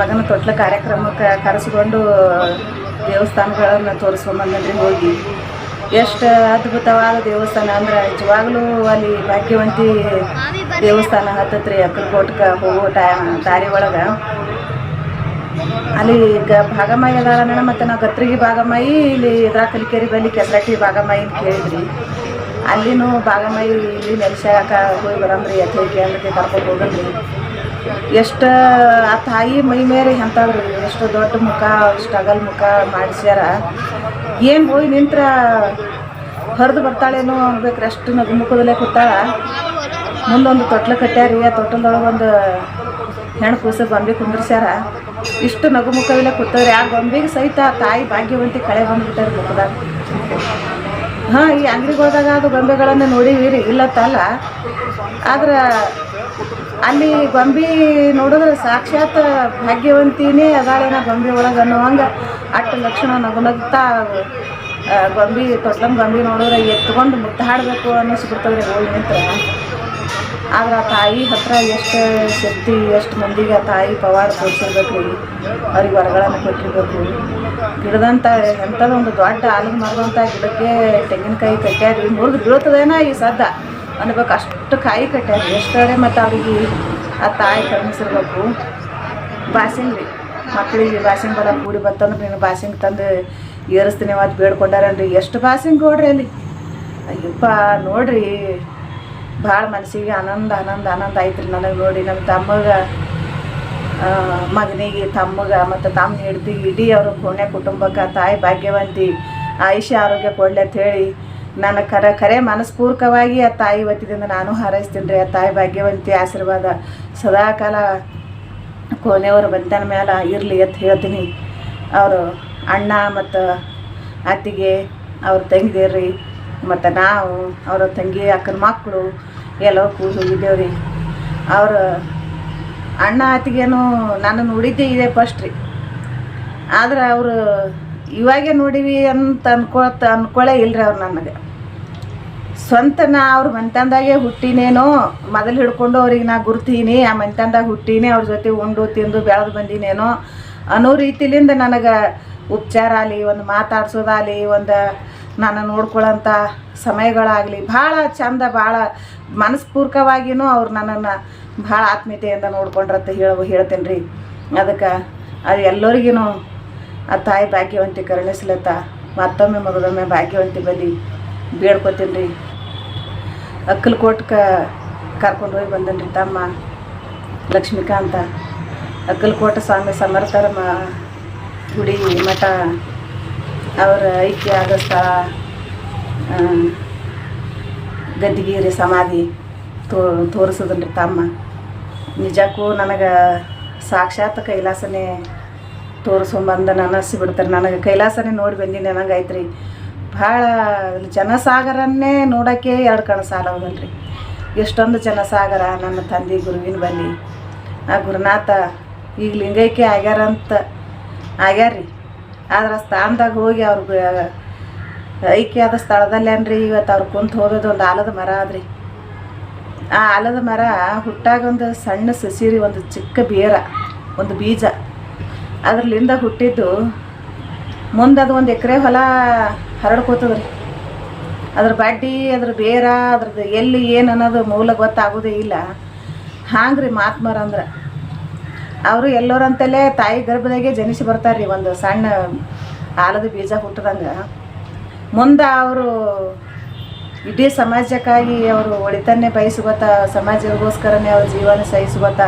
ಮಗನ ತೊಟ್ಲ ಕಾರ್ಯಕ್ರಮಕ್ಕೆ ಕರೆಸ್ಕೊಂಡು ದೇವಸ್ಥಾನಗಳನ್ನು ತೋರಿಸ್ಕೊಂಬಂದ್ರಿ ಹೋಗಿ. ಎಷ್ಟು ಅದ್ಭುತವಾದ ದೇವಸ್ಥಾನ ಅಂದ್ರೆ ನಿಜವಾಗ್ಲೂ ಅಲ್ಲಿ ಭಾಗ್ಯವಂತಿ ದೇವಸ್ಥಾನ ಹತ್ತತ್ರಿ ಅಕ್ಕಲಕೋಟಕ್ಕೆ ಹೋಗೋ ಟೈ ದಾರಿ ಒಳಗೆ ಅಲ್ಲಿ ಗ ಭಾಗಮಾಯಿ ಅದಾಳಣ್ಣ ಮತ್ತು ನಾವು ಗತ್ರಿಗೆ ಭಾಗಮಾಯಿ, ಇಲ್ಲಿ ಇದ್ರ ಕಲಿಕೇರಿ ಬಲ್ಲಿ ಕೆಸರಟ್ಟಿ ಭಾಗಮಾಯಿ ಅಂತ ಕೇಳಿದ್ರಿ. ಅಲ್ಲಿನೂ ಭಾಗಮಾಯಿ, ಇಲ್ಲಿ ನೆಲೆಸಾಕ ಹೋಗಿ ಬರಮ್ರಿ ಯಥೇಕೆ ಅಂದ್ರೆ ಕರ್ಕೊಂಡು ಹೋಗಲ್ರಿ. ಎಷ್ಟು ಆ ತಾಯಿ ಮೈ ಮೇಲೆ ಎಂಥವ್ರಿ ಎಷ್ಟು ದೊಡ್ಡ ಮುಖ ಸ್ಟ್ರಗಲ್ ಮುಖ ಮಾಡಿಸ್ಯಾರ. ಏನು ಹೋಗಿ ನಿಂತ್ರ ಹರಿದು ಬರ್ತಾಳೇನೋ ಅನ್ಬೇಕ್ರೆ, ಅಷ್ಟು ನಗು ಮುಖದಲ್ಲೇ ಕೂತಾಳ. ಮುಂದೊಂದು ತೊಟ್ಲು ಕಟ್ಟ್ಯಾರಿ ಆ ತೊಟ್ಟಲ್ದೊಳಗೆ ಒಂದು ಹೆಣ್ಣು ಕೂಸ ಗೊಂಬೆ ಕುಂದಿರ್ಸ್ಯಾರ. ಇಷ್ಟು ನಗು ಮುಖದಲ್ಲೇ ಕೂತವ್ರಿ, ಆ ಗೊಂಬೆಗೆ ಸಹಿತ ಆ ತಾಯಿ ಭಾಗ್ಯವಂತಿ ಕಳೆ ಬಂದ್ಬಿಟ್ಟಾರಿ ಮುಖದಾಗ. ಹಾಂ, ಈ ಅಂಗಡಿಗಳ್ದಾಗ ಅದು ಗೊಂಬೆಗಳನ್ನು ನೋಡೀವಿ ರೀ ಇಲ್ಲತ್ತಲ್ಲ ಆದ್ರೆ ಅಲ್ಲಿ ಗೊಂಬೆ ನೋಡಿದ್ರೆ ಸಾಕ್ಷಾತ್ ಭಾಗ್ಯವಂತಿನೇ ಅದಾಳೇನ ಗೊಂಬೆ ಒಳಗೆ ಅನ್ನೋವಂಗೆ ಅಟ್ಟು ಲಕ್ಷಣ ನಗು ನಗ್ತಾ ಆ, ಗೊಂಬೆ ತೊಟ್ಲನ್ ಗೊಂಬೆ ನೋಡಿದ್ರೆ ಎತ್ಕೊಂಡು ಮುದ್ದಾಡಬೇಕು ಅನ್ನಿಸ್ಬಿಡ್ತದ್ರೆ ಹೋಗಿ ನಿಂತ್ರೆ. ಆದ್ರೆ ಆ ತಾಯಿ ಹತ್ರ ಎಷ್ಟು ಶಕ್ತಿ ಎಷ್ಟು ಮಂದಿಗೆ ಆ ತಾಯಿ ಪವಾಡ ತೋರಿಸಿರ್ಬೇಕು ಅವ್ರಿಗೆ ವರಗಳನ್ನು ಕೊಟ್ಟಿರ್ಬೇಕು. ಗಿಡದಂಥ ಎಂಥದ್ದು ದೊಡ್ಡ ಆಲದ ಮರದಂಥ ಗಿಡಕ್ಕೆ ತೆಂಗಿನಕಾಯಿ ಕಟ್ಟ್ಯಾರಿ ಮುರಿದು ಬೀಳ್ತದೇನ ಈ ಸದ್ದ? ಅನ್ಬೇಕು. ಅಷ್ಟು ಕಾಯಿ ಕಟ್ಟ್ಯಾರ ಎಷ್ಟೇ ಮತ್ತು ಅವ್ರಿಗೆ ಆ ತಾಯಿ ಕರ್ಮಿಸಿರ್ಬೇಕು ಬಾಸಿಂಗ್ ರೀ. ಮಕ್ಕಳಿಗೆ ಬಾಸಿಂಗ್ ಬಲ ಕೂಡಿ ಬತ್ತಂದ್ರೆ ನೀನು ಬಾಸಿಂಗ್ ತಂದು ಏರಿಸ್ತೀನಿ ಅವತ್ತು ಬೇಡ್ಕೊಂಡಾರನ್ರಿ. ಎಷ್ಟು ಬಾಸಿಂಗ್ ಕೊಡ್ರಿ ಅಲ್ಲಿ. ಅಯ್ಯಪ್ಪ, ನೋಡ್ರಿ. ಭಾಳ ಮನಸ್ಸಿಗೆ ಆನಂದ ಆನಂದ ಆನಂದ ಆಯ್ತು ರೀ ನನಗೆ ನೋಡಿ. ನಮ್ಮ ತಮ್ಮಗೆ ಮಗನಿಗೆ, ತಮ್ಮಗೆ ಮತ್ತು ತಮ್ಮ ಹೆಂಡ್ತಿಗೆ ಇಡೀ ಅವ್ರ ಪುಣ್ಯ ಕುಟುಂಬಕ್ಕೆ ತಾಯಿ ಭಾಗ್ಯವಂತಿ. ಆಯುಷ್ಯ, ಆರೋಗ್ಯ ಕೊಡ್ಲಿ ಅಂತ ಹೇಳಿ ನನ್ನ ಕರೆ ಕರೆ ಮನಸ್ಪೂರ್ವಕವಾಗಿ ಆ ತಾಯಿ ವತಿಯಿಂದ ನಾನು ಹಾರೈಸ್ತೀನಿ ರೀ. ಆ ತಾಯಿ ಭಾಗ್ಯವಂತಿ ಆಶೀರ್ವಾದ ಸದಾಕಾಲ ಕೋನೆಯವರು ಬಂತನ ಮೇಲೆ ಇರಲಿ ಅಂತ ಹೇಳ್ತೀನಿ. ಅವರು ಅಣ್ಣ ಮತ್ತು ಅತ್ತಿಗೆ ಅವ್ರ ತಂಗಿದೇರ್ರಿ ಮತ್ತು ನಾವು ಅವರ ತಂಗಿ ಅಕ್ಕನ ಮಕ್ಕಳು ಎಲ್ಲೋ ಕೂಡಿ ಹೋಗಿದ್ದೇವೆ ರೀ. ಅವ್ರ ಅಣ್ಣ ಅತ್ತಿಗೇನು ನಾನು ನೋಡಿದ್ದೇ ಇದೆ ಫಸ್ಟ್ ರೀ. ಆದ್ರೆ ಅವರು ಇವಾಗೆ ನೋಡಿವಿ ಅಂತ ಅನ್ಕೊಳತ್ ಅನ್ಕೊಳ್ಳೇ ಇಲ್ರಿ ಅವ್ರು ನನಗೆ. ಸ್ವಂತ ನಾ ಅವ್ರ ಮನೆತನದಾಗೆ ಹುಟ್ಟಿನೇನೋ, ಮೊದಲು ಹಿಡ್ಕೊಂಡು ಅವ್ರಿಗೆ ನಾ ಗುರ್ತೀನಿ ಆ ಮನೆತನದಾಗ ಹುಟ್ಟೀನಿ, ಅವ್ರ ಜೊತೆ ಉಂಡು ತಿಂದು ಬೆಳೆದು ಬಂದಿನೇನೋ ಅನ್ನೋ ರೀತಿಲಿಂದ ನನಗೆ ಉಪಚಾರ ಆಗಲಿ, ಒಂದು ಮಾತಾಡ್ಸೋದಾಗಲಿ, ಒಂದು ನಾನು ನೋಡ್ಕೊಳ್ಳೋಂಥ ಸಮಯಗಳಾಗಲಿ, ಭಾಳ ಚಂದ, ಭಾಳ ಮನಸ್ಪೂರ್ವಕವಾಗಿಯೂ ಅವ್ರು ನನ್ನನ್ನು ಭಾಳ ಆತ್ಮೀಯತೆಯಿಂದ ನೋಡ್ಕೊಂಡ್ರಂತ ಹೇಳ ಹೇಳ್ತೇನೆ ರೀ ಅದಕ್ಕೆ ಅದು ಎಲ್ಲರಿಗೂ ಆ ತಾಯಿ ಭಾಗ್ಯವಂತಿ ಕರುಣಿಸ್ಲತ್ತ, ಮತ್ತೊಮ್ಮೆ ಮಗದೊಮ್ಮೆ ಭಾಗ್ಯವಂತಿ ಬಲಿ ಬೇಡ್ಕೊತೀನಿ ರೀ ಅಕ್ಕಲಕೋಟಕ್ಕೆ ಕರ್ಕೊಂಡು ಹೋಗಿ ಬಂದನ್ರಿ ತಮ್ಮ ಲಕ್ಷ್ಮೀಕಾಂತ. ಅಕ್ಕಲಕೋಟ ಸ್ವಾಮಿ ಸಮರ್ಥರ ಗುಡಿ ಮಠ, ಅವರ ಐಕ್ಯ ಆದ ಸ್ಥಳ ಸಮಾಧಿ ತೋ ತೋರಿಸಿದ್ರಿ ತಮ್ಮ. ನಿಜಕ್ಕೂ ನನಗೆ ಸಾಕ್ಷಾತ್ ಕೈಲಾಸನೇ ತೋರಿಸ್ಕೊಂಬಂದು ನನಸಿ ಬಿಡ್ತಾರೆ ನನಗೆ ಕೈಲಾಸನೇ ನೋಡಿ ಬಂದೀನಿ ನನಗೆ ಐತ್ರಿ ಭಾಳ ಜನಸಾಗರನ್ನೇ ನೋಡೋಕ್ಕೆ ಎರಡು ಕಣ್ಣು ರೀ ಎಷ್ಟೊಂದು ಜನಸಾಗರ ನನ್ನ ತಂದೆ ಗುರುವಿನ ಬಲ್ಲಿ. ಆ ಗುರುನಾಥ ಈಗ ಲಿಂಗೈಕ್ಯ ಆಗ್ಯಾರಂತ ಆಗ್ಯಾರ್ರಿ. ಆದ್ರೆ ಆ ಸ್ಥಾನದಾಗ ಹೋಗಿ ಅವ್ರ ಐಕ್ಯಾದ ಸ್ಥಳದಲ್ಲೇನ್ರಿ ಇವತ್ತು ಅವ್ರು ಕುಂತು ಹೋಗೋದು ಒಂದು ಆಲದ ಮರ ಆದ್ರಿ. ಆ ಆಲದ ಮರ ಹುಟ್ಟಾಗ ಒಂದು ಸಣ್ಣ ಸಸಿರಿ, ಒಂದು ಚಿಕ್ಕ ಬೇರ, ಒಂದು ಬೀಜ. ಅದ್ರಲ್ಲಿಂದ ಹುಟ್ಟಿದ್ದು ಮುಂದೆ ಅದು ಒಂದು ಎಕರೆ ಹೊಲ ಹರಡ್ಕೋತದ್ರಿ. ಅದ್ರ ಬಡ್ಡಿ, ಅದ್ರ ಬೇರ, ಅದ್ರದ್ದು ಎಲ್ಲಿ ಏನು ಅನ್ನೋದು ಮೂಲ ಗೊತ್ತಾಗೋದೇ ಇಲ್ಲ. ಹಾಂಗ್ರಿ ಮಾತ್ಮರ ಅಂದ್ರೆ. ಅವರು ಎಲ್ಲರಂತಲೇ ತಾಯಿ ಗರ್ಭದಾಗೆ ಜನಿಸಿ ಬರ್ತಾರೆ ರೀ ಒಂದು ಸಣ್ಣ ಆಲದ ಬೀಜ ಹುಟ್ಟದಂಗೆ. ಮುಂದೆ ಅವರು ಇಡೀ ಸಮಾಜಕ್ಕಾಗಿ ಅವರು ಒಳಿತನ್ನೇ ಬಯಸುವತ್ತ ಸಮಾಜಗೋಸ್ಕರನೇ ಅವ್ರ ಜೀವನ ಸಹಿಸುವತ್ತ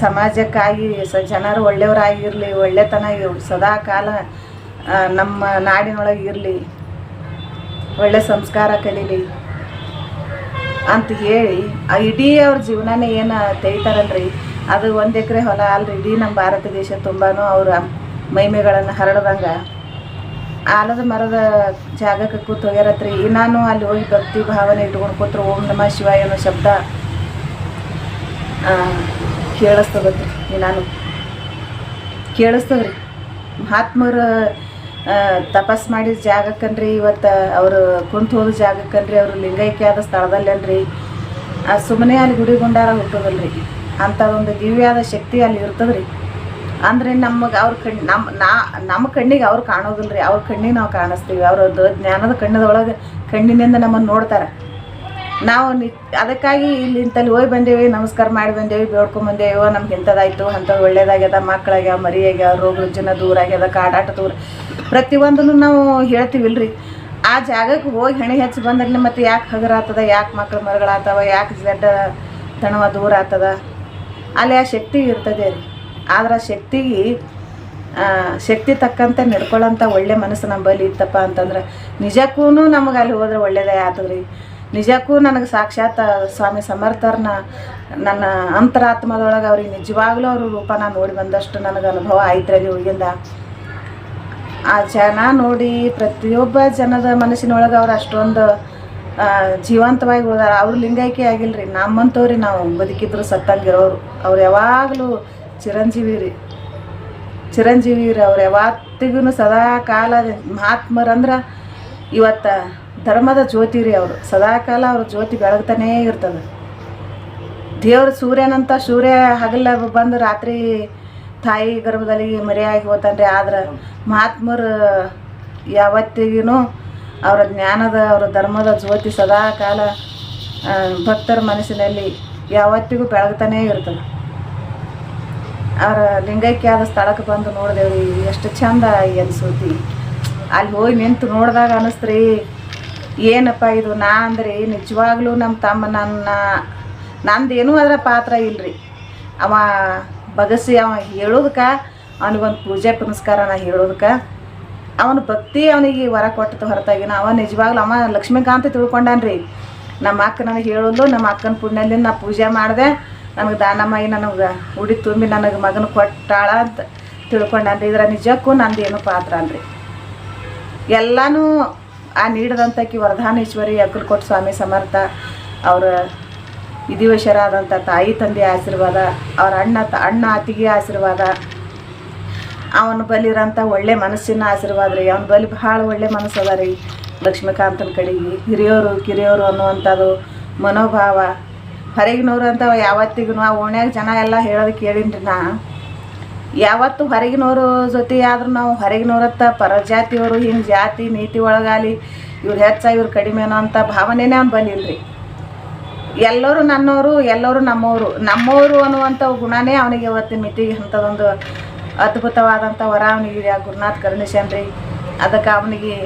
ಸಮಾಜಕ್ಕಾಗಿ, ಸ, ಜನರು ಒಳ್ಳೆಯವರಾಗಿರಲಿ, ಒಳ್ಳೆತನ ಸದಾ ಕಾಲ ನಮ್ಮ ನಾಡಿನೊಳಗೆ ಇರಲಿ, ಒಳ್ಳೆ ಸಂಸ್ಕಾರ ಕಲೀಲಿ ಅಂತ ಹೇಳಿ, ಆ ಇಡೀ ಅವ್ರ ಜೀವನನೇ ಏನು ತೆಗಿತಾರಲ್ರಿ? ಅದು ಒಂದು ಎಕರೆ ಹೊಲ ಅಲ್ರಿ, ಇಡೀ ನಮ್ಮ ಭಾರತ ದೇಶ ತುಂಬಾ ಅವರ ಮಹಿಮೆಗಳನ್ನು ಹರಡ್ದಂಗೆ. ಆಲದ ಮರದ ಜಾಗಕ್ಕೆ ಕೂತ್ ಹೋಗ್ಯಾರತ್ರಿ. ನಾನು ಅಲ್ಲಿ ಹೋಗಿ ಭಕ್ತಿ ಭಾವನೆ ಇಟ್ಕೊಂಡು ಕೂತ್ರು ಓಂ ನಮ ಶಿವಾಯ ಅನ್ನೋ ಶಬ್ದ. ಕೇಳಿಸ್ತದತ್ರಿ. ನಾನು ಕೇಳಿಸ್ತದ್ರಿ. ಮಹಾತ್ಮರು ತಪಸ್ ಮಾಡಿದ ಜಾಗಕ್ಕನ್ರಿ, ಇವತ್ತು ಅವರು ಕುಂತು ಹೋದ ಜಾಗಕ್ಕನ್ರಿ, ಅವರು ಲಿಂಗೈಕ್ಯ ಆದ ಆ, ಸುಮ್ಮನೆ ಅಲ್ಲಿ ಗುಡಿ ಗುಂಡಾರ ಹುಟ್ಟೋದಲ್ರಿ. ಅಂಥದ್ದೊಂದು ದಿವ್ಯಾದ ಶಕ್ತಿ ಅಲ್ಲಿ ಇರ್ತದ್ರಿ. ಅಂದ್ರೆ ನಮಗೆ ಅವ್ರ ಕಣ್ಣು ನಮ್ಮ ನಾ ನಮ್ಮ ಕಣ್ಣಿಗೆ ಅವ್ರು ಕಾಣೋದಿಲ್ಲ ರೀ ಅವ್ರ ಕಣ್ಣಿಗೆ ನಾವು ಕಾಣಿಸ್ತೀವಿ. ಅವ್ರದ್ದು ಜ್ಞಾನದ ಕಣ್ಣದೊಳಗೆ ಕಣ್ಣಿನಿಂದ ನಮ್ಮನ್ನು ನೋಡ್ತಾರೆ. ನಾವು ನಿ ಅದಕ್ಕಾಗಿ ಇಲ್ಲಿ ಇಂತಲ್ಲಿ ಹೋಗಿ ಬಂದೇವಿ, ನಮಸ್ಕಾರ ಮಾಡಿ ಬಂದೇವಿ, ಬೇಡ್ಕೊಂಡ್ ಬಂದೇವಿ ನಮ್ಗೆ ಇಂಥದ್ದಾಯ್ತು ಅಂಥದ್ದು ಒಳ್ಳೇದಾಗ್ಯದ ಮಕ್ಕಳಾಗ್ಯಾವ ಮರಿಯಾಗ್ಯಾವ, ರೋಗ ರುಜಿನ ದೂರ ಆಗ್ಯದ, ಕಾಡಾಟ ದೂರ. ಪ್ರತಿಯೊಂದನ್ನು ನಾವು ಹೇಳ್ತೀವಿಲ್ರಿ. ಆ ಜಾಗಕ್ಕೆ ಹೋಗಿ ಹೆಣೆ ಹೆಚ್ಚಿ ಬಂದ್ರೆ ಮತ್ತೆ ಯಾಕೆ ಹಗರ ಆತದ ಯಾಕೆ ಮಕ್ಳು ಮರಗಳಾತವ ಯಾಕೆ ಜಡ್ಡ ತಣವ ದೂರ ಆತದ ಅಲ್ಲಿ ಆ ಶಕ್ತಿ ಇರ್ತದೆ ರೀ. ಆದ್ರೆ ಆ ಶಕ್ತಿಗೆ ಶಕ್ತಿ ತಕ್ಕಂತೆ ನಡ್ಕೊಳ್ಳೋಂಥ ಒಳ್ಳೆ ಮನಸ್ಸು ನಂಬಲ್ಲಿ ಇತ್ತಪ್ಪ ಅಂತಂದ್ರೆ ನಿಜಕ್ಕೂ ನಮಗೆ ಅಲ್ಲಿ ಹೋದ್ರೆ ಒಳ್ಳೇದೇ ಆತದ್ರಿ ನಿಜಕ್ಕೂ ನನಗೆ ಸಾಕ್ಷಾತ್ ಸ್ವಾಮಿ ಸಮರ್ಥರನ್ನ ನನ್ನ ಅಂತರಾತ್ಮದೊಳಗೆ ಅವ್ರಿಗೆ ನಿಜವಾಗ್ಲೂ ಅವ್ರ ನಾನು ನೋಡಿ ಬಂದಷ್ಟು ನನಗೆ ಅನುಭವ ಆಯ್ತು ಹುಡುಗಿಂದ ಆ ಜನ ನೋಡಿ ಪ್ರತಿಯೊಬ್ಬ ಜನದ ಮನಸ್ಸಿನೊಳಗೆ ಅವ್ರು ಅಷ್ಟೊಂದು ಜೀವಂತವಾಗಿ ಉಳ್ದಾರ. ಲಿಂಗೈಕೆ ಆಗಿಲ್ಲ ಆಗಿಲ್ರಿ. ನಮ್ಮಂತವ್ರಿ ನಾವು ಬದುಕಿದ್ರು ಸತ್ತಂಗಿರೋರು. ಅವ್ರು ಯಾವಾಗಲೂ ಚಿರಂಜೀವಿ ರೀ. ಚಿರಂಜೀವಿ ರೀ. ಅವ್ರು ಯಾವತ್ತಿಗೂ ಸದಾ ಕಾಲ ಮಹಾತ್ಮರಂದ್ರೆ ಇವತ್ತು ಧರ್ಮದ ಜ್ಯೋತಿ ರೀ ಅವರು. ಸದಾಕಾಲ ಅವ್ರ ಜ್ಯೋತಿ ಬೆಳಗ್ತಾನೇ ಇರ್ತದೆ. ದೇವ್ರ ಸೂರ್ಯನಂತ ಸೂರ್ಯ ಹಗಲ ಬಂದು ರಾತ್ರಿ ತಾಯಿ ಗರ್ಭದಲ್ಲಿ ಮರೆಯಾಗಿ ಹೋತಾನ್ರಿ. ಆದ್ರೆ ಮಹಾತ್ಮರು ಯಾವತ್ತಿಗೂ ಅವರ ಜ್ಞಾನದ, ಅವರ ಧರ್ಮದ ಜ್ಯೋತಿ ಸದಾ ಕಾಲ ಭಕ್ತರ ಮನಸ್ಸಿನಲ್ಲಿ ಯಾವತ್ತಿಗೂ ಬೆಳಗ್ತಾನೇ ಇರ್ತದೆ. ಅವರ ಲಿಂಗೈಕ್ಯ ಆದ ಸ್ಥಳಕ್ಕೆ ಬಂದು ನೋಡಿದೆವು ಎಷ್ಟು ಚಂದ ಅನಿಸೋತಿ. ಅಲ್ಲಿ ಹೋಗಿ ನಿಂತು ನೋಡಿದಾಗ ಅನಿಸ್ತ್ರಿ. ಏನಪ್ಪ ಇದು? ನಾ ಅಂದರೆ ನಿಜವಾಗ್ಲೂ ನಮ್ಮ ತಮ್ಮ ನನ್ನ ನಂದೇನೂ ಅದರ ಪಾತ್ರ ಇಲ್ರಿ. ಅವ ಬಗಸಿ ಅವ ಹೇಳೋದಕ್ಕೆ ಅವನಿಗೊಂದು ಪೂಜೆ ಪುನಸ್ಕಾರ ನಾ ಹೇಳೋದಕ್ಕೆ. ಅವನ ಭಕ್ತಿ ಅವನಿಗೆ ವರ ಕೊಟ್ಟದ ಹೊರತಾಗಿನ ಅವ ನಿಜವಾಗ್ಲೂ ಅವ ಲಕ್ಷ್ಮೀಕಾಂತ ತಿಳ್ಕೊಂಡಾನ್ರಿ. ನಮ್ಮ ಅಕ್ಕ ನನಗೆ ಹೇಳೋದು, ನಮ್ಮ ಅಕ್ಕನ ಪುಣ್ಯಲ್ಲಿ ನಾ ಪೂಜೆ ಮಾಡಿದೆ. ನನಗೆ ದಾನಮಾಯಿ ನನಗೆ ಉಡಿ ತುಂಬಿ ನನಗೆ ಮಗನ ಕೊಟ್ಟಾಳ ಅಂತ ತಿಳ್ಕೊಂಡಾನ್ರಿ. ಇದರ ನಿಜಕ್ಕೂ ನಂದೇನು ಪಾತ್ರ ಅನ್ರಿ. ಎಲ್ಲನೂ ಆ ನೀಡಿದಂಥಕಿ ವರದಾನೇಶ್ವರಿ ಅಕ್ಕಲಕೋಟ್ ಸ್ವಾಮಿ ಸಮರ್ಥ, ಅವರ ವಿಧಿವಶರಾದಂಥ ತಾಯಿ ತಂದೆ ಆಶೀರ್ವಾದ, ಅವ್ರ ಅಣ್ಣ ಅಣ್ಣ ಅತಿಗೆ ಆಶೀರ್ವಾದ, ಅವನ ಬಲಿರೋಂಥ ಒಳ್ಳೆ ಮನಸ್ಸಿನ ಆಶೀರ್ವಾದ ರೀ, ಅವನ ಬಲಿ ಭಾಳ ಒಳ್ಳೆ ಮನಸ್ಸು ಅದ ರೀ ಲಕ್ಷ್ಮೀಕಾಂತನ ಕಡೆಗೆ. ಹಿರಿಯೋರು, ಕಿರಿಯೋರು ಅನ್ನುವಂಥದ್ದು ಮನೋಭಾವ. ಹೊರಗಿನವ್ರು ಅಂತ ಯಾವತ್ತಿಗೂ ಆ ಓಣ್ಯಾಗ ಜನ ಎಲ್ಲ ಹೇಳೋದು ಕೇಳೀನಿ ನಾ. ಯಾವತ್ತು ಹೊರಗಿನವರು ಜೊತೆ ಆದರೂ ನಾವು ಹೊರಗಿನವ್ರತ್ತ ಪರಜಾತಿಯವರು ಹಿಂಗೆ ಜಾತಿ, ನೀತಿ ಒಳಗಾಲಿ, ಇವ್ರು ಹೆಚ್ಚ, ಇವ್ರು ಕಡಿಮೆನೋ ಅಂತ ಭಾವನೆನೇ ಅವ್ನು ಬಂದಿಲ್ರಿ. ಎಲ್ಲರೂ ನನ್ನವರು ಎಲ್ಲರೂ ನಮ್ಮವರು ನಮ್ಮವರು ಅನ್ನುವಂಥ ಗುಣನೇ ಅವನಿಗೆ ಇವತ್ತಿನ ಮಿತಿಗೆ ಅಂಥದ್ದೊಂದು ಅದ್ಭುತವಾದಂಥ ವರ ಅವನಿಗೆ ಆ ಗುರುನಾಥ್ ರೀ ಅದಕ್ಕೆ ಅವನಿಗೆ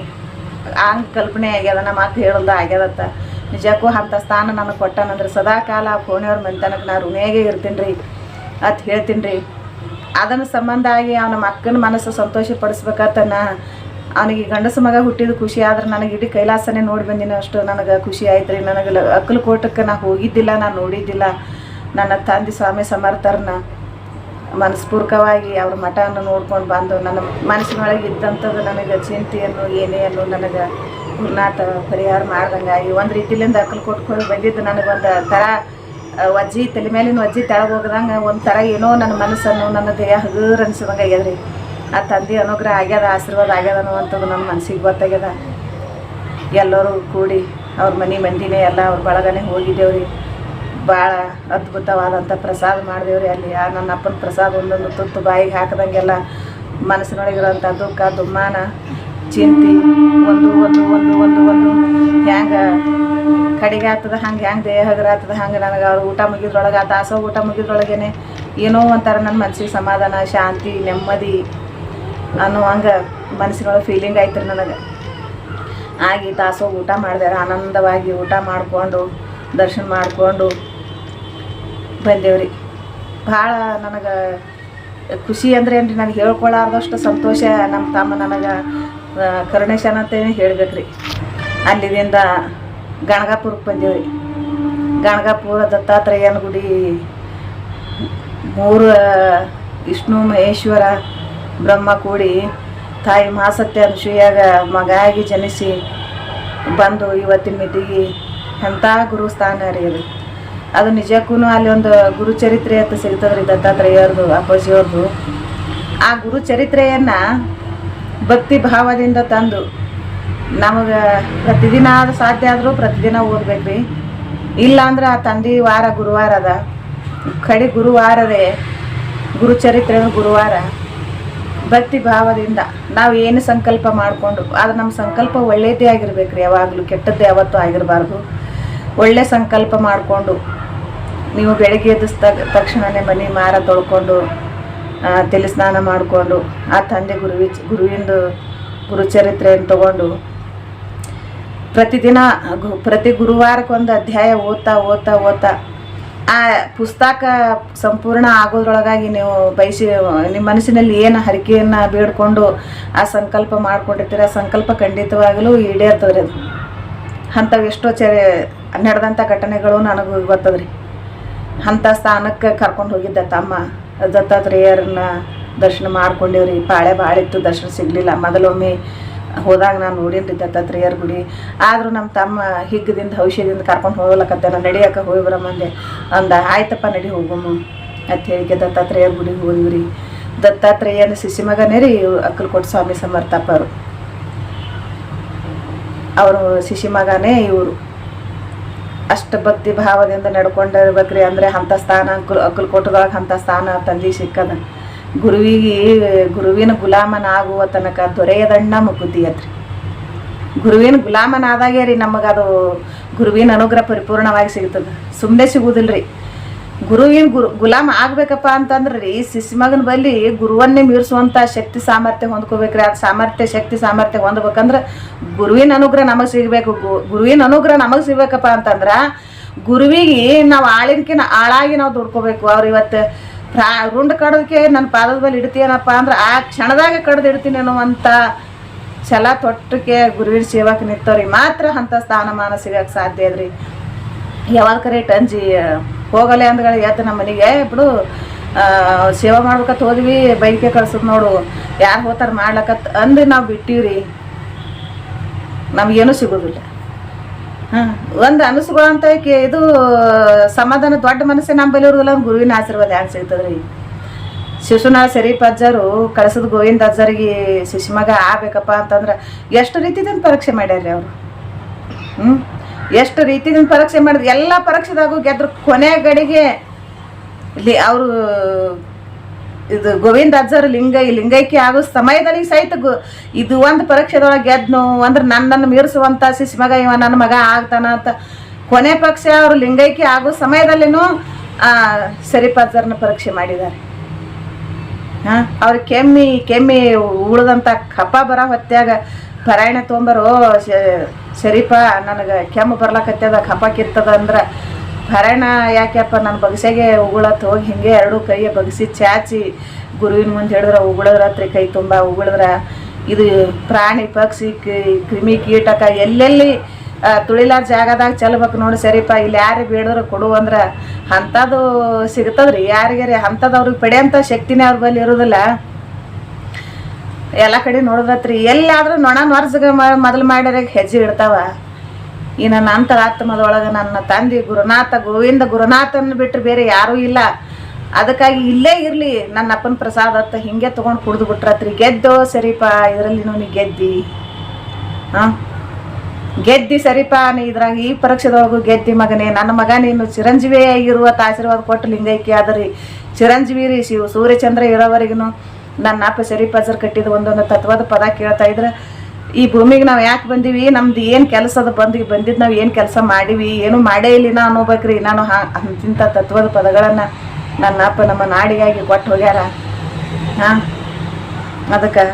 ಆಂಗ್ ಕಲ್ಪನೆ ಆಗ್ಯದ, ನಮ್ಮ ಮಾತು ಹೇಳ್ದ ಆಗ್ಯದತ್ತ. ನಿಜಕ್ಕೂ ಅಂಥ ಸ್ಥಾನ ನನಗೆ ಕೊಟ್ಟನಂದ್ರೆ ಸದಾ ಕಾಲ ಆ ಫೋನಿಯವ್ರ ಮನೆತನಕ್ಕೆ ನಾನು ಋಣಿಯಾಗೇ ಇರ್ತೀನಿ ರೀ ಅಂತ ಹೇಳ್ತೀನಿ ರೀ ಅದನ್ನು ಸಂಬಂಧ ಆಗಿ ಅವನ ಮಕ್ಕನ ಮನಸ್ಸು ಸಂತೋಷ ಪಡಿಸ್ಬೇಕಾತನ ಅವನಿಗೆ ಗಂಡಸ ಮಗ ಹುಟ್ಟಿದ ಖುಷಿ ಆದ್ರೆ ನನಗೆ ಇಡೀ ಕೈಲಾಸನೇ ನೋಡಿ ಬಂದಿನ ಅಷ್ಟು ನನಗೆ ಖುಷಿ ಆಯ್ತು ರೀ. ನನಗೆ ಅಕ್ಕಲಕೋಟಕ್ಕೆ ನಾ ಹೋಗಿದ್ದಿಲ್ಲ ನಾನು ನೋಡಿದ್ದಿಲ್ಲ. ನನ್ನ ತಂದೆ ಸ್ವಾಮಿ ಸಮರ್ಥರನ್ನ ಮನಸ್ಪೂರ್ವಕವಾಗಿ ಅವ್ರ ಮಠವನ್ನು ನೋಡ್ಕೊಂಡು ಬಂದು ನನ್ನ ಮನಸ್ಸಿನೊಳಗೆ ಇದ್ದಂಥದ್ದು ನನಗೆ ಚಿಂತೆಯನ್ನು ಏನೇ ಅನ್ನು ನನಗೆ ಗುರುನಾಥ ಪರಿಹಾರ ಮಾಡ್ದಂಗಾಗಿ. ಒಂದು ರೀತಿಲಿಂದ ಅಕ್ಕಲಕೋಟಕ್ಕೆ ಹೋಗಿ ಬಂದಿದ್ದು ನನಗೊಂದು ಥರ ಆ, ವಜ್ಜಿ ತಲೆ ಮೇಲಿನ ಒಜ್ಜಿ ತೆಳಗೆ ಹೋಗದಂಗೆ ಒಂಥರ ಏನೋ ನನ್ನ ಮನಸ್ಸನ್ನು ನನ್ನ ದೇಹ ಹಗುರ್ ಆಗ್ಯದ ಆಗ್ಯದ್ರಿ. ಆ ತಂದೆ ಅನುಗ್ರಹ ಆಗ್ಯದ ಆಶೀರ್ವಾದ ಆಗ್ಯದ ಅನ್ನುವಂಥದ್ದು ನನ್ನ ಮನಸ್ಸಿಗೆ ಗೊತ್ತಾಗ್ಯದ. ಎಲ್ಲರೂ ಕೂಡಿ ಅವ್ರ ಮನೆ ಮಂದಿನೇ ಎಲ್ಲ ಅವ್ರ ಬಳಗನೆ ಹೋಗಿದ್ದೇವ್ರಿ. ಭಾಳ ಅದ್ಭುತವಾದಂಥ ಪ್ರಸಾದ ಮಾಡಿದೇವ್ರಿ ಅಲ್ಲಿ. ಆ ನನ್ನ ಅಪ್ಪನ ಪ್ರಸಾದ ಒಂದೊಂದು ತುತ್ತು ಬಾಯಿಗೆ ಹಾಕಿದಂಗೆಲ್ಲ ಮನಸ್ಸಿನೊಳಗಿರೋಂಥ ದುಃಖ ದುಮ್ಮಾನ ಚಿಂತೆ. ಒಂದು ಒಂದು ಒಂದು ಒಂದು ಒಂದು. ಹ್ಯಾಂಗೆ ಕಡೆಗೆ ಆಗ್ತದ, ಹಂಗೆ, ಹ್ಯಾಂಗೆ ದೇಹ ಹಗರಾಗ್ತದೆ ಹಂಗೆ ನನಗೆ ಅವ್ರು ಊಟ ಮುಗಿದ್ರೊಳಗೆ, ಆ ದಾಸೋಹ ಊಟ ಮುಗಿದ್ರೊಳಗೇನೆ ಏನೋ ಒಂಥರ ನನ್ನ ಮನಸ್ಸಿಗೆ ಸಮಾಧಾನ, ಶಾಂತಿ, ನೆಮ್ಮದಿ ಅನ್ನೋ ಹಂಗೆ ಮನಸ್ಸಿನೊಳಗೆ ಫೀಲಿಂಗ್ ಆಯ್ತು ರೀ ನನಗೆ. ಆಗಿ ತಾಸೋ ಊಟ ಮಾಡಿದೆ, ಆನಂದವಾಗಿ ಊಟ ಮಾಡಿಕೊಂಡು, ದರ್ಶನ ಮಾಡಿಕೊಂಡು ಬಂದೇವ್ರಿ. ಭಾಳ ನನಗೆ ಖುಷಿ ಅಂದ್ರೆ ಏನು ರೀ ನನಗೆ ಹೇಳ್ಕೊಳ್ಳಾರ್ದಷ್ಟು ಸಂತೋಷ ನಮ್ಮ ತಮ್ಮ ನನಗೆ. ಕರುಣೇಶನ್ ಅಂತೇಳಿ ಹೇಳ್ಬೇಕ್ರಿ. ಅಲ್ಲಿಂದ ಗಣಗಾಪುರಕ್ಕೆ ಬಂದೀವಿ ರೀ ಗಣಗಾಪುರ ದತ್ತಾತ್ರೇಯನ ಗುಡಿ, ಮೂರು, ವಿಷ್ಣು ಮಹೇಶ್ವರ, ಬ್ರಹ್ಮ ಕೂಡಿ, ತಾಯಿ ಮಹಾಸತ್ಯ ಋಷಿಯಾಗ ಮಗ ಆಗಿ ಜನಿಸಿ ಬಂದು ಇವತ್ತಿನ ಮಿತಿಗೆ ಎಂಥ ಗುರುಸ್ಥಾನ ರೀ ಅದು. ಅದು ನಿಜಕ್ಕೂ ಅಲ್ಲಿ ಒಂದು ಗುರು ಚರಿತ್ರೆ ಅಂತ ಸಿಗ್ತದ್ರಿ ದತ್ತಾತ್ರೇಯರ್ದು ಅಪ್ಪಾಜಿಯವ್ರದ್ದು ಆ ಗುರು ಚರಿತ್ರೆಯನ್ನು ಭಕ್ತಿ ಭಾವದಿಂದ ತಂದು ನಮಗೆ ಪ್ರತಿದಿನ ಅದು ಸಾಧ್ಯ ಆದರೂ ಪ್ರತಿದಿನ ಓದ್ಬೇಕು ಇಲ್ಲ ಅಂದ್ರೆ ಆ ತಂದೆ ವಾರ ಗುರುವಾರ ಅದ. ಕಡೆ ಗುರುವಾರದೇ ಗುರುಚರಿತ್ರೆ ಗುರುವಾರ. ಭಕ್ತಿ ಭಾವದಿಂದ ನಾವು ಏನು ಸಂಕಲ್ಪ ಮಾಡಿಕೊಂಡು, ಅದು ನಮ್ಮ ಸಂಕಲ್ಪ ಒಳ್ಳೆಯದೇ ಆಗಿರ್ಬೇಕ್ರಿ ಯಾವಾಗಲೂ, ಕೆಟ್ಟದ್ದು ಯಾವತ್ತೂ ಆಗಿರಬಾರ್ದು. ಒಳ್ಳೆ ಸಂಕಲ್ಪ ಮಾಡಿಕೊಂಡು, ನೀವು ಬೆಳಗ್ಗೆ ಎದ್ದ ತಕ್ಷಣವೇ ಮನೆ ಮಾರ ತೊಳ್ಕೊಂಡು ತಲೆ ಸ್ನಾನ ಮಾಡಿಕೊಂಡು, ಆ ತಂದೆ ಗುರುವಿ, ಗುರುವಿಂದು ಗುರುಚರಿತ್ರೆಯನ್ನು ತಗೊಂಡು ಪ್ರತಿದಿನ ಗು- ಪ್ರತಿ ಗುರುವಾರಕ್ಕೊಂದು ಅಧ್ಯಾಯ ಓದ್ತಾ ಓದ್ತಾ ಓದ್ತಾ, ಆ ಪುಸ್ತಕ ಸಂಪೂರ್ಣ ಆಗೋದ್ರೊಳಗಾಗಿ ನೀವು ಬಯಸಿ, ನಿಮ್ಮ ಮನಸ್ಸಿನಲ್ಲಿ ಏನು ಹರಿಕೆಯನ್ನು ಬೇಡ್ಕೊಂಡು ಆ ಸಂಕಲ್ಪ ಮಾಡ್ಕೊಂಡಿರ್ತೀರ ಸಂಕಲ್ಪ ಖಂಡಿತವಾಗಲೂ ಈಡೇರ್ತದ್ರಿ ಅದು. ಅಂಥವು ಎಷ್ಟೋ ಚರಿ, ನಡೆದಂಥ ಘಟನೆಗಳು ನನಗೂ ಗೊತ್ತದ್ರಿ. ಅಂಥ ಸ್ಥಾನಕ್ಕೆ ಕರ್ಕೊಂಡು ಹೋಗಿದ್ದ ತಮ್ಮ. ದತ್ತಾತ್ರೇಯರನ್ನ ದರ್ಶನ ಮಾಡ್ಕೊಂಡೇವ್ರಿ. ಪಾಳೆ ಭಾಳ ಇತ್ತು, ದರ್ಶನ ಸಿಗಲಿಲ್ಲ. ಮೊದಲೊಮ್ಮೆ ಹೋದಾಗ ನಾನು ನೋಡೀನಿ ದತ್ತಾತ್ರೇಯರ ಗುಡಿ. ಆದರೂ ನಮ್ಮ ತಮ್ಮ ಹಿಗ್ಗದಿಂದ, ಔಷಧಿಯಿಂದ ಕರ್ಕೊಂಡು ಹೋಗ್ಲಕತ್ತೆ ನಾನು ನಡಿಯಕ್ಕೆ ಹೋಗಿ ಬರಮಂದೆ ಅಂದ, ಆಯ್ತಪ್ಪ, ನಡಿ ಹೋಗಮ್ಮ ಅಂತ ಹೇಳಿಕೆ, ದತ್ತಾತ್ರೇಯರ ಗುಡಿಗೆ ಹೋದ್ವಿ ರೀ ದತ್ತಾತ್ರೇಯನ ಶಿಶಿ ಮಗನೇ ರೀ ಅಕ್ಕಲಕೋಟೆ ಸ್ವಾಮಿ ಸಮರ್ಥಪ್ಪ ಅವರು. ಅವರು ಶಿಶಿ ಮಗನೇ ಇವರು. ಅಷ್ಟು ಭಕ್ತಿ ಭಾವದಿಂದ ನಡ್ಕೊಂಡಿರ್ಬೇಕ್ರಿ ಅಂದರೆ ಅಂಥ ಸ್ಥಾನ, ಕುಲ್ ಅಕ್ಕಲ್ಕೋಟದೊಳಗೆ ಅಂಥ ಸ್ಥಾನ ತಂದೆ ಸಿಕ್ಕದ. ಗುರುವಿಗೆ, ಗುರುವಿನ ಗುಲಾಮನಾಗುವ ತನಕ ದೊರೆಯದಣ್ಣ ಮುಕುತಿ ಅದ್ರಿ. ಗುರುವಿನ ಗುಲಾಮನಾದಾಗೇ ರೀ ನಮಗದು ಗುರುವಿನ ಅನುಗ್ರಹ ಪರಿಪೂರ್ಣವಾಗಿ ಸಿಗ್ತದೆ. ಸುಮ್ಮನೆ ಸಿಗುವುದಿಲ್ಲ ರೀ ಗುರುವಿನ ಗುರು, ಗುಲಾಮ ಆಗ್ಬೇಕಪ್ಪ ಅಂತಂದ್ರೆ ರೀ ಶಿಶುಮಗನ ಬಲ್ಲಿ ಗುರುವನ್ನೇ ಮೀರಿಸುವಂಥ ಶಕ್ತಿ ಸಾಮರ್ಥ್ಯ ಹೊಂದ್ಕೋಬೇಕ್ರಿ. ಅದು ಸಾಮರ್ಥ್ಯ, ಶಕ್ತಿ ಸಾಮರ್ಥ್ಯ ಹೊಂದ್ಬೇಕಂದ್ರೆ ಗುರುವಿನ ಅನುಗ್ರಹ ನಮಗೆ ಸಿಗಬೇಕು. ಗುರುವಿನ ಅನುಗ್ರಹ ನಮಗೆ ಸಿಗ್ಬೇಕಪ್ಪ ಅಂತಂದ್ರೆ ಗುರುವಿಗೆ ನಾವು ಆಳಿನಕಿನ ಆಳಾಗಿ ನಾವು ದುಡ್ಕೋಬೇಕು. ಅವ್ರು ಇವತ್ತು ಪ್ರಾ, ರುಂಡ್ ಕಡದಕ್ಕೆ ನನ್ನ ಪಾದದ ಬಲ್ಲಿ ಇಡ್ತೀನಪ್ಪ ಅಂದ್ರೆ ಆ ಕ್ಷಣದಾಗ ಕಡ್ದು ಇಡ್ತೀನಿ ಅನ್ನುವಂಥ ಛಲ ತೊಟ್ಟಕ್ಕೆ ಗುರುವಿನ ಸೇವಕ್ಕೆ ನಿಂತವ್ರಿ. ಮಾತ್ರ ಅಂಥ ಸ್ಥಾನಮಾನ ಸಿಗಕ್ಕೆ ಸಾಧ್ಯ ಅದ್ರಿ ಯಾವಾಗ ಕರೆ, ಟಂಜಿ ಹೋಗಲೆ ಅಂದ್ಗಳು ಎದ್ದು ನಮ್ಮ ಮನೆಗೆ ಬಿಡು ಸೇವೆ ಮಾಡ್ಬೇಕತ್ ಹೋದ್ವಿ, ಬೈಕೆ ಕಳ್ಸದ್ ನೋಡು, ಯಾರು ಹೋತಾರ ಮಾಡ್ಲಕತ್ ಅಂದು ನಾವು ಬಿಟ್ಟಿವ್ರಿ. ನಮ್ಗೇನು ಸಿಗೋದಿಲ್ಲ. ಹಾಂ, ಒಂದು ಅನಿಸ್ಕೊಳ್ಳೋಂಥ ಕೆ- ಇದು ಸಮಾಧಾನ ದೊಡ್ಡ ಮನಸ್ಸೇ ನಮ್ಮ ಬಲಿ ಇರೋದಿಲ್ಲ ಅಂದ್ರೆ ಗುರುವಿನ ಆಶೀರ್ವಾದ ಯಾಕೆ ಸಿಗ್ತದೆ ರೀ ಶಿಶುನಾಳ ಶರೀಫ್ ಅಜ್ಜರು, ಕಳಿಸಿದ ಗೋವಿಂದ ಅಜ್ಜರಿಗೆ ಶಿಶುಮಗ ಆಗ್ಬೇಕಪ್ಪ ಅಂತಂದ್ರೆ, ಎಷ್ಟು ರೀತಿದಿಂದ ಪರೀಕ್ಷೆ ಮಾಡ್ಯಾರ್ರಿ ಅವರು? ಹ್ಞೂ ಎಷ್ಟು ರೀತಿಯಿಂದ ಪರೀಕ್ಷೆ ಮಾಡಿದ್ರು, ಎಲ್ಲ ಪರೀಕ್ಷೆದಾಗೂ ಗೆದ್ರು. ಕೊನೆ ಗಡಿಗೆ ಇಲ್ಲಿ ಅವರು, ಇದು ಗೋವಿಂದ ಅಜ್ಜರು ಲಿಂಗೈ ಲಿಂಗೈಕ್ಯ ಆಗೋ ಸಮಯದಲ್ಲಿ ಸಹಿತ ಇದು ಒಂದು ಪರೀಕ್ಷೆದೊಳಗೆ ಗೆದ್ನು, ಅಂದ್ರೆ ನನ್ನನ್ನು ಮೀರಿಸುವಂಥ ಶಿಶು ಮಗ, ಇವ ನನ್ನ ಮಗ ಆಗ್ತಾನ ಅಂತ. ಕೊನೆ ಪಕ್ಷ ಅವರು ಲಿಂಗೈಕ್ಯ ಆಗೋ ಸಮಯದಲ್ಲಿನೂ ಶರೀಫ್ ಅಜ್ಜರ್ನ ಪರೀಕ್ಷೆ ಮಾಡಿದ್ದಾರೆ. ಹಾಂ, ಅವ್ರ ಕೆಮ್ಮಿ ಕೆಮ್ಮಿ ಉಳಿದಂಥ ಕಪ್ಪ ಬರೋ ಹೊತ್ಯಾಗ ಪರಾಯಣ ತೊಗೊಂಬರು ಶರೀಫ, ನನಗೆ ಕೆಮ್ಮು ಬರ್ಲಾಕತ್ತದ ಕಪ್ಪ ಕಿತ್ತದ ಅಂದ್ರೆ, ಪರಾಯಣ ಯಾಕೆಪ್ಪ ನನ್ನ ಬಗಸೆಗೆ ಉಗುಳತ್, ಹೋಗಿ ಹಿಂಗೆ ಎರಡು ಕೈ ಬಗಸಿ ಚಾಚಿ, ಗುರುವಿನ ಮುಂದೆ ಹೇಳಿದ್ರೆ ಉಗುಳದ್ರತ್ರಿ ಕೈ ತುಂಬ ಉಗುಳಿದ್ರೆ, ಇದು ಪ್ರಾಣಿ ಪಕ್ಷಿ ಕ್ರಿಮಿ ಕೀಟಕ, ಎಲ್ಲೆಲ್ಲಿ ತುಳಿಲಾರ ಜಾಗದಾಗ ಚೆಲ್ಬೇಕು ನೋಡಿ ಸರಿಪ ಇಲ್ಲಿ ಯಾರು ಬೇಡಿದ್ರೆ ಕೊಡು ಅಂದ್ರೆ, ಅಂಥದ್ದು ಸಿಗ್ತದ್ರಿ ಯಾರಿಗಾರಿ ಅಂಥದ್ದು ಅವ್ರಿಗೆ ಪಡೆಯಂಥ ಶಕ್ತಿನೇ ಅವ್ರ ಬಳಿ ಇರೋದಿಲ್ಲ. ಎಲ್ಲ ಕಡೆ ನೋಡಿದ್ರತ್ರಿ ಎಲ್ಲಾದ್ರೂ ನೊಣ ನೊರ್ಸ್ಗ ಮೊದಲು ಮಾಡ್ಯಾರ ಹೆಜ್ಜೆ ಇಡ್ತಾವ. ಈ ನನ್ನ ಅಂತರಾತ್ಮದೊಳಗೆ ನನ್ನ ತಂದೆ ಗುರುನಾಥ ಗೋವಿಂದ ಗುರುನಾಥನ ಬಿಟ್ಟರೆ ಬೇರೆ ಯಾರೂ ಇಲ್ಲ. ಅದಕ್ಕಾಗಿ ಇಲ್ಲೇ ಇರಲಿ. ನನ್ನ ಅಪ್ಪನ ಪ್ರಸಾದ ಅತ್ತ ಹಿಂಗೆ ತೊಗೊಂಡು ಕುಡ್ದು ಬಿಟ್ರತ್ರಿ. ಗೆದ್ದೋ ಸರಿಪ, ಇದರಲ್ಲಿ ನೋನಿ ಗೆದ್ದಿ. ಹಾಂ? ಗೆದ್ದಿ ಸರಿಪ, ನೀ ಇದ್ರಾಗ ಈ ಪರೀಕ್ಷೆದೊಳಗು ಗೆದ್ದಿ ಮಗನೇ. ನನ್ನ ಮಗ ನೀನು ಚಿರಂಜೀವಿಯಾಗಿರುವ ಆಶೀರ್ವಾದ ಕೊಟ್ಟು ಲಿಂಗೈಕ್ಯ ಆದ್ರಿ. ಚಿರಂಜೀವಿ ರೀ, ಶಿವ ಸೂರ್ಯಚಂದ್ರ ಇರೋವರೆಗೂ ನನ್ನ ಅಪ್ಪ ಸರಿಪ ಹಜರ್ ಕಟ್ಟಿದ ಒಂದೊಂದು ತತ್ವದ ಪದ ಕೇಳ್ತಾ ಇದ್ರೆ, ಈ ಭೂಮಿಗೆ ನಾವು ಯಾಕೆ ಬಂದೀವಿ? ನಮ್ದು ಏನು ಕೆಲಸದ ಬಂದು ಬಂದಿದ್ದು ನಾವು ಏನು ಕೆಲಸ ಮಾಡೀವಿ? ಏನು ಮಾಡೇ ಇಲ್ಲಿನ ಅನ್ನೋಬೇಕ್ರಿ ನಾನು ಹಾ ಅಂತಿಂಥ ತತ್ವದ ಪದಗಳನ್ನು ನನ್ನ ಅಪ್ಪ ನಮ್ಮ ನಾಡಿಗಾಗಿ ಕೊಟ್ಟು ಹೋಗ್ಯಾರ. ಹಾಂ, ಅದಕ್ಕೆ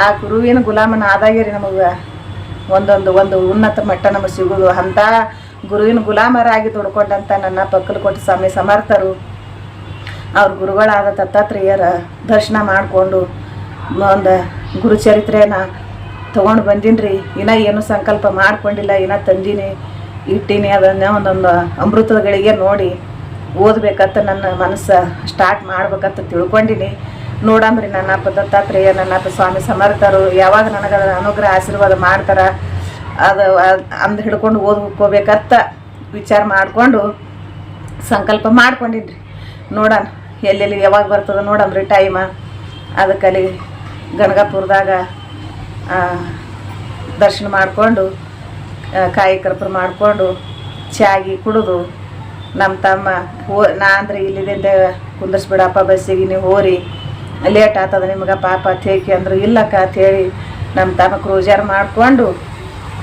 ಆ ಗುರುವಿನ ಗುಲಾಮನ ಆದಾಗ್ಯರಿ ನಮಗೆ. ಒಂದೊಂದು, ಒಂದು ಉನ್ನತ ಮಟ್ಟ ನಮಗೆ ಸಿಗೋದು. ಅಂಥ ಗುರುವಿನ ಗುಲಾಮರಾಗಿ ದುಡ್ಕೊಂಡಂಥ ನನ್ನ ಪಕ್ಕಲು ಕೊಟ್ಟು ಸ್ವಾಮಿ ಸಮರ್ಥರು. ಅವ್ರ ಗುರುಗಳಾದ ದತ್ತಾತ್ರೇಯರ ದರ್ಶನ ಮಾಡಿಕೊಂಡು ಒಂದು ಗುರುಚರಿತ್ರೆಯನ್ನ ತೊಗೊಂಡು ಬಂದೀನಿ ರೀ ಇನ್ನೂ ಏನು ಸಂಕಲ್ಪ ಮಾಡ್ಕೊಂಡಿಲ್ಲ, ಇನ್ನೂ ತಂದೀನಿ, ಇಟ್ಟೀನಿ ಅದನ್ನ ಒಂದೊಂದು ಅಮೃತಗಳಿಗೆ ನೋಡಿ ಓದ್ಬೇಕಂತ ನನ್ನ ಮನಸ್ಸು ಸ್ಟಾರ್ಟ್ ಮಾಡ್ಬೇಕಂತ ತಿಳ್ಕೊಂಡಿನಿ. ನೋಡಂಬ್ರಿ ನನ್ನಪ್ಪ ದತ್ತಾತ್ರೇಯ, ನನ್ನಪ್ಪ ಸ್ವಾಮಿ ಸಮರ್ಥರು, ಯಾವಾಗ ನನಗೆ ಅನುಗ್ರಹ ಆಶೀರ್ವಾದ ಮಾಡ್ತಾರ, ಅದು ಅಂದು ಹಿಡ್ಕೊಂಡು ಓದ್ಕೋಬೇಕಂತ ವಿಚಾರ ಮಾಡಿಕೊಂಡು ಸಂಕಲ್ಪ ಮಾಡ್ಕೊಂಡಿನ್ರಿ. ನೋಡೋಣ ಎಲ್ಲೆಲ್ಲಿ ಯಾವಾಗ ಬರ್ತದ ರೀ ಟೈಮ ಅದಕ್ಕೆ ಅಲ್ಲಿ ಗಣಗಾಪುರದಾಗ ಆ, ದರ್ಶನ ಮಾಡಿಕೊಂಡು ಕಾಯಿ ಕರ್ಪೂರ ಮಾಡಿಕೊಂಡು ಚಾಗಿ ಕುಡಿದು ನಮ್ಮ ತಮ್ಮ ಹೋ ನಾ ಅಂದ್ರೆ ಇಲ್ಲಿದಿಂದ ಕುಂದರ್ಸ್ಬಿಡಪ್ಪ ಬಸ್ಸಿಗೆ ನೀವು ಹೋರಿ. ಲೇಟ್ ಆತದ ನಿಮ್ಗೆ ಪಾಪ ತೇಕಿ ಅಂದ್ರೆ ಇಲ್ಲಕ್ಕ ಅಂತೇಳಿ ನಮ್ಮ ತಮ್ಮ ಕ್ರೂಜರ್ ಮಾಡಿಕೊಂಡು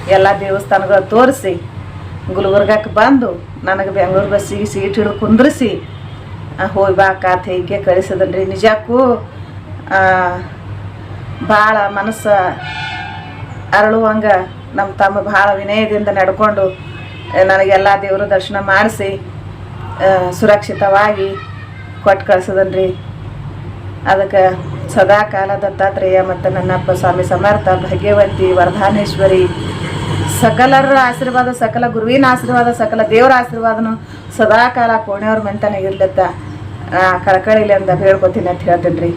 ಎಲ್ಲ ದೇವಸ್ಥಾನಗಳು ತೋರಿಸಿ ಗುಲ್ಬರ್ಗಕ್ಕೆ ಬಂದು ನನಗೆ ಬೆಂಗಳೂರು ಬಸ್ಸಿಗೆ ಸೀಟ್ ಹಿಡಿದು ಕುಂದ್ರಿಸಿ ಹೋಗಿ ಬಾ ಅಕ್ಕ ಹೀಗೆ ಕಳಿಸದನ್ರಿ ನಿಜಕ್ಕೂ ಭಾಳ ಮನಸ್ಸು ಅರಳುವಂಗ ನಮ್ಮ ತಮ್ಮ ಭಾಳ ವಿನಯದಿಂದ ನಡ್ಕೊಂಡು ನನಗೆಲ್ಲ ದೇವರ ದರ್ಶನ ಮಾಡಿಸಿ ಸುರಕ್ಷಿತವಾಗಿ ಕೊಟ್ಟು ಕಳ್ಸದನ್ರಿ. ಅದಕ್ಕೆ ಸದಾ ಕಾಲ ದತ್ತಾತ್ರೇಯ ಮತ್ತು ನನ್ನಪ್ಪ ಸ್ವಾಮಿ ಸಮರ್ಥ, ಭಾಗ್ಯವಂತಿ ವರ್ಧಾನೇಶ್ವರಿ ಸಕಲರ ಆಶೀರ್ವಾದ, ಸಕಲ ಗುರುವಿನ ಆಶೀರ್ವಾದ, ಸಕಲ ದೇವರ ಆಶೀರ್ವಾದನು ಸದಾ ಕಾಲ ಕೋಣೆಯವ್ರ ಮೆಂತನಾಗಿರ್ಲತ್ತ ಕಳಕಳಿಲಿ ಅಂತ ಹೇಳ್ಕೊತೀನಿ ಅಂತ ಹೇಳ್ತೀನಿ ರೀ